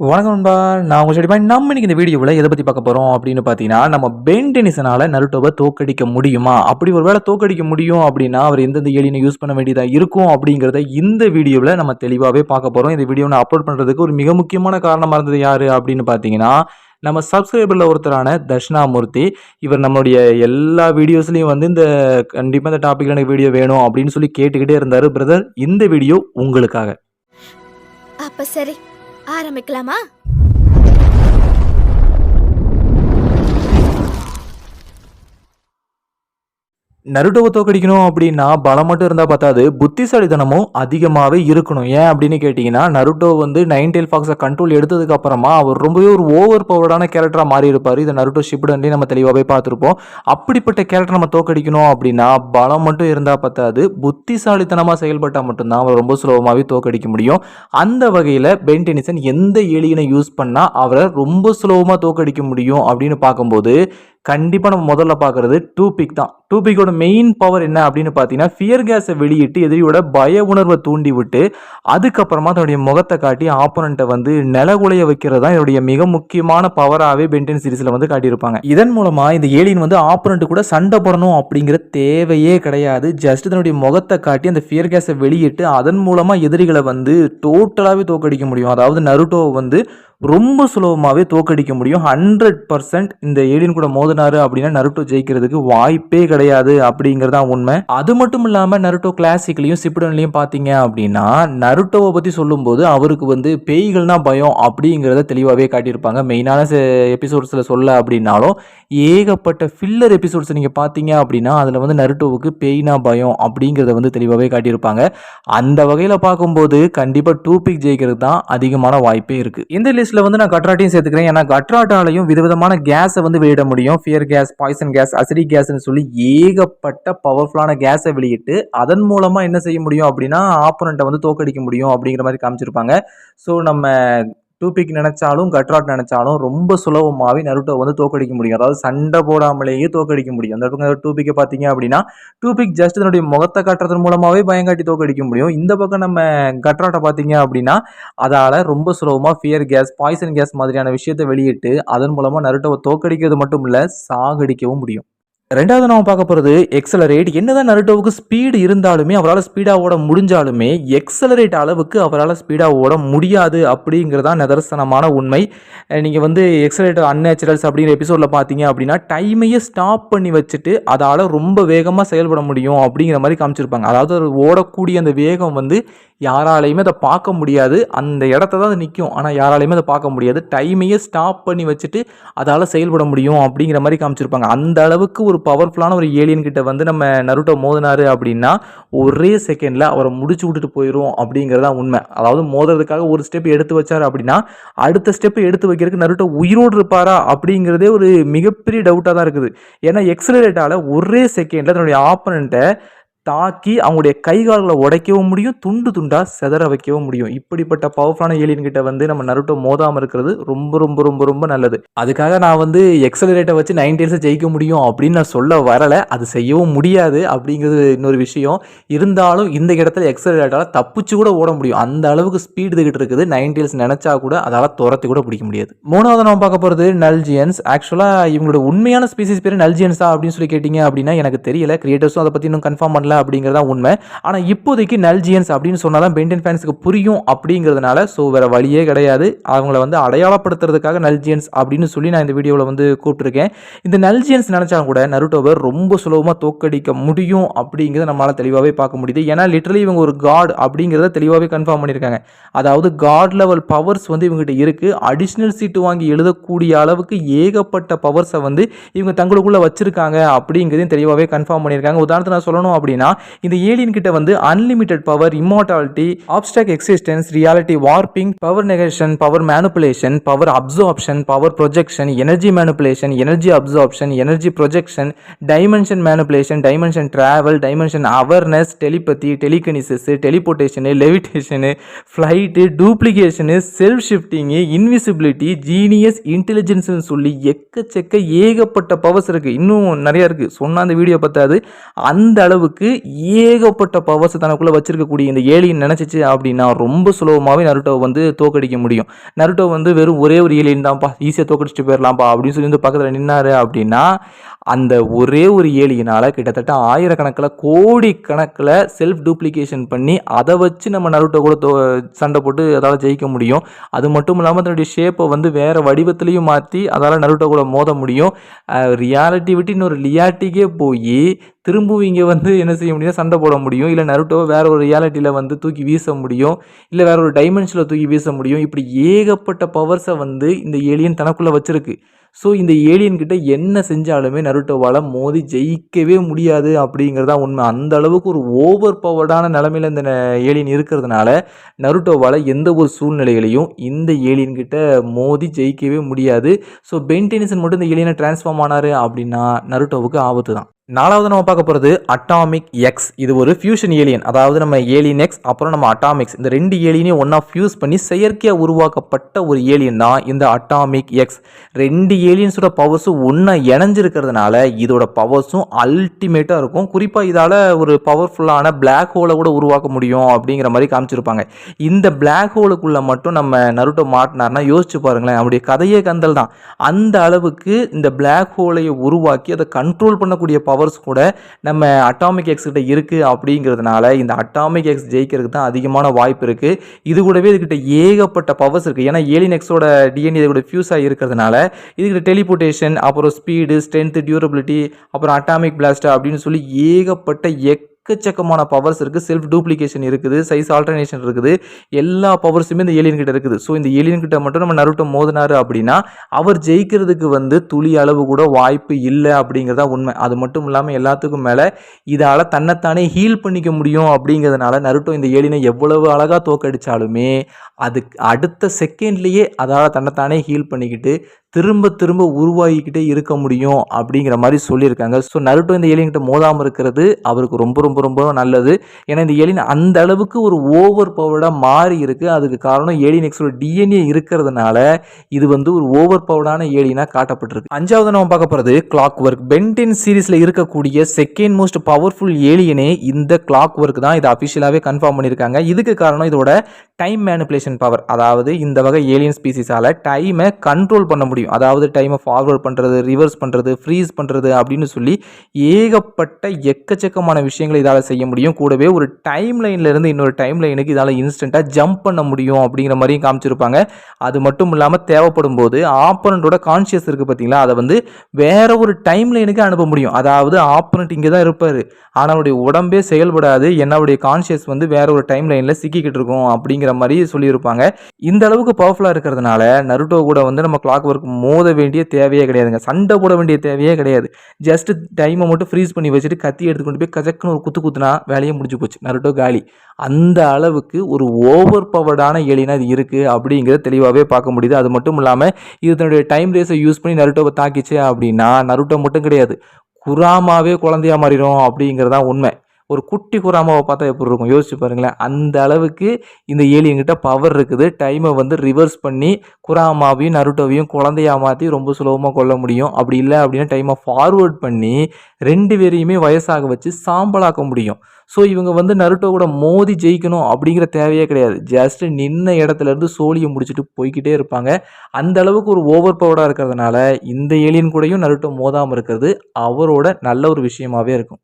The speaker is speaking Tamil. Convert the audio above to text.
வணக்கம் நண்பா. நான் உங்கள் செடி நம்ம இன்னைக்கு இந்த வீடியோவில் எதை பற்றி பார்க்க போகிறோம் அப்படின்னு பார்த்தீங்கன்னா நம்ம பென் டெனிசனால் நருட்டோவை தோக்கடிக்க முடியுமா? அப்படி ஒரு வேளை தோக்கடிக்க முடியும் அப்படின்னா அவர் எந்தெந்த ஏலியனை யூஸ் பண்ண வேண்டியதாக இருக்கும் அப்படிங்கிறத இந்த வீடியோவில் நம்ம தெளிவாகவே பார்க்க போகிறோம் இந்த வீடியோ நான் அப்லோட் பண்ணுறதுக்கு ஒரு மிக முக்கியமான காரணமாக இருந்தது யார் அப்படின்னு பார்த்தீங்கன்னா நம்ம சப்ஸ்கிரைபரில் ஒருத்தரான தர்ஷனாமூர்த்தி இவர் நம்மளுடைய எல்லா வீடியோஸ்லையும் வந்து இந்த கண்டிப்பாக இந்த டாப்பிக்கில் எனக்கு வீடியோ வேணும் அப்படின்னு சொல்லி கேட்டுக்கிட்டே இருந்தார். பிரதர் இந்த வீடியோ உங்களுக்காக. அப்போ சரி. ஆரம்பிக்கலாமா? நருட்டோவை தோக்கடிக்கணும் அப்படின்னா பலம் மட்டும் இருந்தால் பார்த்தாது புத்திசாலித்தனமும் அதிகமாகவே இருக்கணும். ஏன் அப்படின்னு கேட்டிங்கன்னா நருட்டோ வந்து நைன் டெயில் ஃபாக்ஸை கண்ட்ரோல் எடுத்ததுக்கு அப்புறமா அவர் ரொம்பவே ஒரு ஓவர் பவர்டான கேரக்டராக மாறி இருப்பார். இதை நருட்டோ ஷிப்டன்லேயே நம்ம தெளிவாகவே பார்த்துருப்போம். அப்படிப்பட்ட கேரக்டர் நம்ம தோக்கடிக்கணும் அப்படின்னா பலம் மட்டும் இருந்தால் பார்த்தாது புத்திசாலித்தனமாக செயல்பட்டால் மட்டும்தான் அவர் ரொம்ப சுலபமாகவே தோக்கடிக்க முடியும். அந்த வகையில் பென் டெனிசன் எந்த ஏலியனை யூஸ் பண்ணால் அவரை ரொம்ப சுலபமாக தோக்கடிக்க முடியும் அப்படின்னு பார்க்கும்போது கண்டிப்பாக நம்ம முதல்ல பார்க்குறது டூ பிக் தான். டூ பிக்கோட மெயின் பவர் என்ன அப்படின்னு பார்த்தீங்கன்னா ஃபியர் கேஸை வெளியிட்டு எதிரியோட பய உணர்வை தூண்டி விட்டு அதுக்கப்புறமா தன்னுடைய முகத்தை காட்டி ஆப்போனண்ட்டை வந்து நிலகுலைய வைக்கிறது தான் என்னுடைய மிக முக்கியமான பவராகவே பென்டென் சீரிஸில் வந்து காட்டியிருப்பாங்க. இதன் மூலமாக இந்த ஏலியன் வந்து ஆப்போனண்ட் கூட சண்டை போடணும் அப்படிங்கிற தேவையே கிடையாது. ஜஸ்ட் தன்னுடைய முகத்தை காட்டி அந்த ஃபியர் கேஸை வெளியிட்டு அதன் மூலமாக எதிரிகளை வந்து டோட்டலாகவே தோக்கடிக்க முடியும். அதாவது நருட்டோவை வந்து ரொம்ப சுலபமாகவே தோக்கடிக்க முடியும். ஹண்ட்ரட் பர்சன்ட் இந்த ஏலியன் கூட மோதினாரு அப்படின்னா நருட்டோ ஜெயிக்கிறதுக்கு வாய்ப்பே கிடையாது அப்படிங்கிறது தான் உண்மை. அது மட்டும் இல்லாமல் நருட்டோ கிளாசிக்லையும் சிப்புடன்லையும் பார்த்தீங்க அப்படின்னா நருட்டோவை பற்றி சொல்லும்போது அவருக்கு வந்து பேய்கள்னா பயம் அப்படிங்கிறத தெளிவாகவே காட்டியிருப்பாங்க. மெயினான எபிசோட்ஸில் சொல்ல அப்படின்னாலும் ஏகப்பட்ட ஃபில்லர் எபிசோட்ஸ் நீங்கள் பார்த்தீங்க அப்படின்னா அதில் வந்து நருட்டோவுக்கு பேய்னா பயம் அப்படிங்கிறத வந்து தெளிவாகவே காட்டியிருப்பாங்க. அந்த வகையில் பார்க்கும்போது கண்டிப்பாக டூ பிக் ஜெயிக்கிறது தான் அதிகமான வாய்ப்பே இருக்குது இந்த லிஸ்ட் லிஸ்ட்டில் வந்து நான் கட்ராட்டையும் சேர்த்துக்கிறேன். ஏன்னா கட்ராட்டாலையும் விதவிதமான கேஸை வந்து வெளியிட முடியும். Fear gas poison gas acidic கேஸ்னு சொல்லி ஏகப்பட்ட பவர்ஃபுல்லான கேஸை வெளியிட்டு அதன் மூலமாக என்ன செய்ய முடியும் அப்படின்னா ஆப்போனண்ட்டை வந்து தோக்கடிக்க முடியும் அப்படிங்கிற மாதிரி காமிச்சிருப்பாங்க. ஸோ நம்ம டூ பிக் நினைச்சாலும் கட்ராட் நினைச்சாலும் ரொம்ப சுலபமாகவே நருட்டோ வந்து தோக்கடிக்க முடியும். அதாவது சண்டை போடாமலேயே தோக்கடிக்க முடியும். அந்த பக்கம் டூ பிக்கை பார்த்தீங்க அப்படின்னா டூ பிக் ஜஸ்ட் தன்னுடைய முகத்தை காட்டுறதன் மூலமாகவே பயங்காட்டி தோக்கடிக்க முடியும். இந்த பக்கம் நம்ம கட்ராட்டை பார்த்தீங்க அப்படின்னா அதால் ரொம்ப சுலபமாக ஃபியர் கேஸ் பாய்சன் கேஸ் மாதிரியான விஷயத்தை வெளியிட்டு அதன் மூலமாக நருட்டோவை தோக்கடிக்கிறது மட்டும் இல்லை சாகடிக்கவும் முடியும். ரெண்டாவது நம்ம பார்க்க போகிறது எக்ஸலரேட் என்னதான் நருட்டோவுக்கு ஸ்பீடு இருந்தாலுமே அவரால் ஸ்பீடாக ஓட முடிஞ்சாலுமே எக்ஸலரேட் அளவுக்கு அவரால் ஸ்பீடாக ஓட முடியாது அப்படிங்கிறதான் நிதர்சனமான உண்மை. நீங்கள் வந்து எக்ஸலரேட் அன்நேச்சுரல்ஸ் அப்படிங்கிற எபிசோடில் பார்த்தீங்க அப்படின்னா டைமையே ஸ்டாப் பண்ணி வச்சுட்டு அதால் ரொம்ப வேகமாக செயல்பட முடியும் அப்படிங்கிற மாதிரி காமிச்சிருப்பாங்க. அதாவது அது ஓடக்கூடிய அந்த வேகம் வந்து யாராலையுமே அதை பார்க்க முடியாது. அந்த இடத்த தான் அது நிற்கும் ஆனால் யாராலையுமே அதை பார்க்க முடியாது. டைமையே ஸ்டாப் பண்ணி வச்சுட்டு அதால் செயல்பட முடியும் அப்படிங்கிற மாதிரி காமிச்சிருப்பாங்க. அந்த அளவுக்கு ஒரு பவர்ஃபுல்லான ஒரு ஏலியன் கிட்ட வந்து நம்ம நருட்டோ மோதினாரு அப்படின்னா ஒரே செகண்டில் அவரை முடிச்சு விட்டுட்டு போயிடும் அப்படிங்கிறது தான் உண்மை. அதாவது மோதுறதுக்காக ஒரு ஸ்டெப் எடுத்து வச்சார் அப்படின்னா அடுத்த ஸ்டெப் எடுத்து வைக்கிறதுக்கு நருட்டோ உயிரோடு இருப்பாரா அப்படிங்கிறதே ஒரு மிகப்பெரிய டவுட்டாக தான் இருக்குது. ஏன்னா எக்ஸலரேட்டால் ஒரே செகண்டில் தன்னுடைய ஆப்பனண்ட்டை தாக்கி அவங்களுடைய கை கால்களை உடைக்கவும் முடியும் துண்டு துண்டாக செதற வைக்கவும் முடியும். இப்படிப்பட்ட பவர்ஃபுல்லான ஏலியன் கிட்ட வந்து நம்ம நருட்டோ மோதாமல் இருக்கிறது ரொம்ப ரொம்ப ரொம்ப ரொம்ப நல்லது. அதுக்காக நான் வந்து எக்ஸலரேட்டை வச்சு நைன் டேஸை ஜெயிக்க முடியும் அப்படின்னு நான் சொல்ல வரலை. அது செய்யவும் முடியாது அப்படிங்கிறது இன்னொரு விஷயம். இருந்தாலும் இந்த இடத்துல எக்ஸலரேட்டால் தப்பிச்சு கூட ஓட முடியும். அந்த அளவுக்கு ஸ்பீடு இதுகிட்டு இருக்குது. நைன் நினச்சா கூட அதால் துரத்தி கூட பிடிக்க முடியாது. மூணாவது நம்ம பார்க்க போகிறது நல்ஜியன்ஸ் ஆக்சுவலாக இவங்களோட உண்மையான ஸ்பீசிஸ் பேர் நல்ஜியன்ஸா அப்படின்னு சொல்லி கேட்டிங்க அப்படின்னா எனக்கு தெரியல. கிரியேட்டர்ஸும் அதை பற்றி இன்னும் கன்ஃபார்ம் பண்ணல. அப்படிங்கிறதா உண்மை. ஆனால் இப்போதைக்கு நல்ஜியன்ஸ் அப்படின்னு சொன்னால் தான் பென்டன் ஃபேன்ஸுக்கு புரியும் அப்படிங்கிறதுனால ஸோ வேறு வழியே கிடையாது. அவங்கள வந்து அடையாளப்படுத்துறதுக்காக நல்ஜியன்ஸ் அப்படின்னு சொல்லி நான் இந்த வீடியோவில் வந்து கூப்பிட்டுருக்கேன். இந்த நல்ஜியன்ஸ் நினச்சாலும் கூட நருட்டோவை ரொம்ப சுலபமாக தோக்கடிக்க முடியும் அப்படிங்கிறத நம்மளால் தெளிவாகவே பார்க்க முடியுது. ஏன்னா லிட்டரலி இவங்க ஒரு காட் அப்படிங்கிறத தெளிவாகவே கன்ஃபார்ம் பண்ணியிருக்காங்க. அதாவது காட் லெவல் பவர்ஸ் வந்து இவங்ககிட்ட இருக்குது அடிஷ்னல் சீட்டு வாங்கி எழுதக்கூடிய அளவுக்கு ஏகப்பட்ட பவர்ஸை வந்து இவங்க தங்களுக்குள்ளே வச்சுருக்காங்க அப்படிங்கிறதையும் தெளிவாகவே கன்ஃபார்ம் பண்ணியிருக்காங்க. உதாரணத்தை நான் சொல்லணும் அப்படின்னா இந்த ஏலியன் கிட்ட வந்து unlimited power immortality obstacle existence reality warping power negation power manipulation power absorption power projection energy manipulation energy absorption energy projection dimension manipulation dimension travel dimension awareness telepathy telekinesis teleportation levitation flight duplication self shifting invisibility genius இன்டெலிஜென்ஸ்னு சொல்லி எக்கச்சக்க ஏகப்பட்ட பவர்ஸ் இருக்குது இன்னும் நிறையா இருக்குது சொன்னால் அந்த வீடியோ பத்தாது அந்த அளவுக்கு ஏகப்பட்ட பவர்ஸ் தனக்குள்ளே வச்சிருக்கக்கூடிய இந்த ஏலியன் நினச்சிச்சு அப்படின்னா ரொம்ப சுலபமாகவே நருட்டோவை வந்து தோக்கடிக்க முடியும். நருட்டோ வந்து வெறும் ஒரே ஒரு ஏலியன் தான்ப்பா. ஈஸியாக தோக்கடிச்சிட்டு போயிடலாம்ப்பா அப்படின்னு சொல்லி வந்து பக்கத்தில் நின்னாரு அப்படின்னா அந்த ஒரே ஒரு ஏலியனால கிட்டத்தட்ட ஆயிரக்கணக்கில் கோடி கணக்கில் செல்ஃப் டூப்ளிகேஷன் பண்ணி அதை வச்சு நம்ம நருட்டோ கூட தோ சண்டை போட்டு அதால் ஜெயிக்க முடியும். அது மட்டும் இல்லாமல் தன்னுடைய ஷேப்பை வந்து வேறு வடிவத்துலேயும் மாற்றி அதால் நருட்டோ கூட மோத முடியும். ரியாலிட்டி விட்டு இன்னொரு லியாட்டிக்கே போய் திரும்பவும் இங்கே வந்து என்ன செய்ய முடியும் சண்டை போட முடியும். இல்லை நருட்டோவை வேற ஒரு ரியாலிட்டியில் வந்து தூக்கி வீச முடியும். இல்லை வேற ஒரு டைமென்ஷனில் தூக்கி வீச முடியும். இப்படி ஏகப்பட்ட பவர்ஸை வந்து இந்த ஏலியன் தனக்குள்ளே வச்சுருக்கு. ஸோ இந்த ஏலியன்கிட்ட என்ன செஞ்சாலுமே நருட்டோவால் மோதி ஜெயிக்கவே முடியாது அப்படிங்கிறது தான் உண்மை. அந்த அளவுக்கு ஒரு ஓவர் பவர்டான நிலமையில இந்த ஏலியன் இருக்கிறதுனால நருட்டோவால் எந்த ஒரு சூழ்நிலைகளையும் இந்த ஏலியன்கிட்ட மோதி ஜெயிக்கவே முடியாது. ஸோ பென்டெனிசன் மட்டும் இந்த ஏலியனை டிரான்ஸ்ஃபார்ம் ஆனாரு அப்படின்னா நருட்டோவுக்கு ஆபத்து தான் நாலாவது நம்ம பார்க்க போகிறது அட்டாமிக் எக்ஸ் இது ஒரு ஃபியூஷன் ஏலியன் அதாவது நம்ம ஏலியன் எக்ஸ் அப்புறம் நம்ம அட்டாமிக்ஸ் இந்த ரெண்டு ஏலியனையும் ஒன்றா ஃபியூஸ் பண்ணி செயற்கையாக உருவாக்கப்பட்ட ஒரு ஏலியன் தான் இந்த அட்டாமிக் எக்ஸ் ரெண்டு ஏலியன்ஸோட பவர்ஸும் ஒன்றா இணைஞ்சிருக்கிறதுனால இதோட பவர்ஸும் அல்டிமேட்டாக இருக்கும். குறிப்பாக இதால் ஒரு பவர்ஃபுல்லான பிளாக் ஹோலை கூட உருவாக்க முடியும் அப்படிங்கிற மாதிரி காமிச்சிருப்பாங்க. இந்த பிளாக் ஹோலுக்குள்ளே மட்டும் நம்ம நருட்டோ மாட்டினார்னா யோசிச்சு பாருங்களேன். அவருடைய கதையே கந்தல் தான். அந்த அளவுக்கு இந்த பிளாக் ஹோலை உருவாக்கி அதை கண்ட்ரோல் பண்ணக்கூடிய பவர்ஸ் கூட நம்ம அட்டாமிக் எக்ஸ் கிட்ட இருக்குது அப்படிங்கிறதுனால இந்த அட்டாமிக் எக்ஸ் ஜெயிக்கிறதுக்கு தான் அதிகமான வாய்ப்பு இருக்குது இது கூடவே இதுக்கிட்ட ஏகப்பட்ட பவர்ஸ் இருக்குது ஏன்னா ஏலியன் எக்ஸோட டிஎன்ஏ இது கூட ஃபியூஸ் இருக்கிறதுனால இதுக்கிட்ட டெலிபோர்டேஷன் அப்புறம் ஸ்பீடு ஸ்ட்ரென்த்து டியூரபிலிட்டி அப்புறம் அட்டாமிக் பிளாஸ்ட் அப்படின்னு சொல்லி ஏகப்பட்ட எக் எக்கச்சக்கமான பவர்ஸ் இருக்குது செல்ஃப் டூப்ளிகேஷன் இருக்குது. சைஸ் ஆல்டர்னேஷன் இருக்குது. எல்லா பவர்ஸுமே இந்த ஏலியன் கிட்ட இருக்குது. ஸோ இந்த ஏலியன் கிட்ட மட்டும் நம்ம நருட்டோ மோதினாரு அப்படின்னா அவர் ஜெயிக்கிறதுக்கு வந்து துளி அளவு கூட வாய்ப்பு இல்லை அப்படிங்கிறதா உண்மை. அது மட்டும் இல்லாமல் எல்லாத்துக்கும் மேலே இதால் தன்னைத்தானே ஹீல் பண்ணிக்க முடியும் அப்படிங்கிறதுனால நருட்டோ இந்த ஏலியனை எவ்வளவு அழகாக தோக்கடிச்சாலுமே அதுக்கு அடுத்த செகண்ட்லேயே அதால் தன்னைத்தானே ஹீல் பண்ணிக்கிட்டு திரும்ப திரும்ப உருவாகிக்கிட்டே இருக்க முடியும் அப்படிங்கிற மாதிரி சொல்லியிருக்காங்க. ஸோ நருட்டோ இந்த ஏலியன்கிட்ட மோதாமல் இருக்கிறது அவருக்கு ரொம்ப ரொம்ப ரொம்ப நல்லது. ஏன்னா இந்த ஏலியன் அந்த அளவுக்கு ஒரு ஓவர் பவர்டாக மாறி இருக்குது அதுக்கு காரணம் ஏலியன் எக்ஸோட டிஎன்ஏ இருக்கிறதுனால இது வந்து ஒரு ஓவர் பவர்டான ஏலியனாக காட்டப்பட்டிருக்கு. அஞ்சாவது நம்ம பார்க்க போகிறது கிளாக் ஒர்க் பென்டென் சீரீஸில் இருக்கக்கூடிய செகண்ட் மோஸ்ட் பவர்ஃபுல் ஏலியனே இந்த கிளாக் ஒர்க் தான் இதை அஃபிஷியலாகவே கன்ஃபார்ம் பண்ணியிருக்காங்க. இதுக்கு காரணம் இதோட டைம் மேனிப்புலேஷன் பவர் அதாவது இந்த வகை ஏலியன் ஸ்பீசிஸால் டைமை கண்ட்ரோல் பண்ண முடியும். அதாவது டைமை ஃபார்வர்ட் பண்ணுறது ரிவர்ஸ் பண்ணுறது ஃப்ரீஸ் பண்ணுறது அப்படின்னு சொல்லி ஏகப்பட்ட எக்கச்சக்கமான விஷயங்களை இதால் செய்ய முடியும். கூடவே ஒரு டைம் லைன்லேருந்து இன்னொரு டைம் லைனுக்கு இதால் இன்ஸ்டண்ட்டாக ஜம்ப் பண்ண முடியும் அப்படிங்கிற மாதிரியும் காமிச்சிருப்பாங்க. அது மட்டும் இல்லாமல் தேவைப்படும் போது ஆப்பனண்ட்டோட கான்ஷியஸ் இருக்குது பார்த்தீங்களா அதை வந்து வேற ஒரு டைம் லைனுக்கு அனுப்ப முடியும். அதாவது ஆப்பனண்ட் இங்கே தான் இருப்பார். ஆனால் அவருடைய உடம்பே செயல்படாது. என்னுடைய கான்ஷியஸ் வந்து வேற ஒரு டைம் லைனில் சிக்கிக்கிட்டு இருக்கும் அப்படிங்கிற மாதிரி சொல்லியிருப்பாங்க. இந்த அளவுக்கு பவர்ஃபுல்லாக இருக்கிறதுனால நருட்டோ கூட வந்து நம்ம கிளாக் ஒர்க் மோத வேண்டிய தேவையே கிடையாதுங்க. சண்டை போட வேண்டிய தேவையே கிடையாது. ஜஸ்ட் டைமை மட்டும் ஃப்ரீஸ் பண்ணி வச்சுட்டு கத்தி எடுத்து கொண்டு போய் கஜக்குன்னு ஒரு குத்து குத்துனா வேலையை முடிஞ்சு போச்சு. நருட்டோ காலி. அந்த அளவுக்கு ஒரு ஓவர் பவர்டான எலினா இது இருக்குது அப்படிங்கிறத தெளிவாகவே பார்க்க முடியுது. அது மட்டும் இல்லாமல் இது தன்னுடைய டைம் ரேஸை யூஸ் பண்ணி நருட்டோவை தாக்கிச்சு அப்படின்னா நருட்டோ மட்டும் கிடையாது. குராமாவே குழந்தையா மாறிடும் அப்படிங்கிறது தான் உண்மை. ஒரு குட்டி குராமாவை பார்த்தா எப்படி இருக்கும்? யோசிச்சு பாருங்களேன். அந்த அளவுக்கு இந்த ஏலியன்கிட்ட பவர் இருக்குது. டைமை வந்து ரிவர்ஸ் பண்ணி குராமாவையும் நருட்டோவையும் குழந்தையாக மாற்றி ரொம்ப சுலபமாக கொல்ல முடியும். அப்படி இல்லை அப்படின்னா டைமை ஃபார்வேர்ட் பண்ணி ரெண்டு பேரையுமே வயசாக வச்சு சாம்பலாக்க முடியும். ஸோ இவங்க வந்து நருட்டோ கூட மோதி ஜெயிக்கணும் அப்படிங்கிற தேவையே கிடையாது. ஜஸ்ட் நின்ன இடத்துல இருந்து சோழியை முடிச்சுட்டு போய்க்கிட்டே இருப்பாங்க. அந்த அளவுக்கு ஒரு ஓவர் பவர்டாக இருக்கிறதுனால இந்த ஏலியன் கூடயும் நருட்டோ மோதாமல் இருக்கிறது அவரோட நல்ல ஒரு விஷயமாவே இருக்கும்.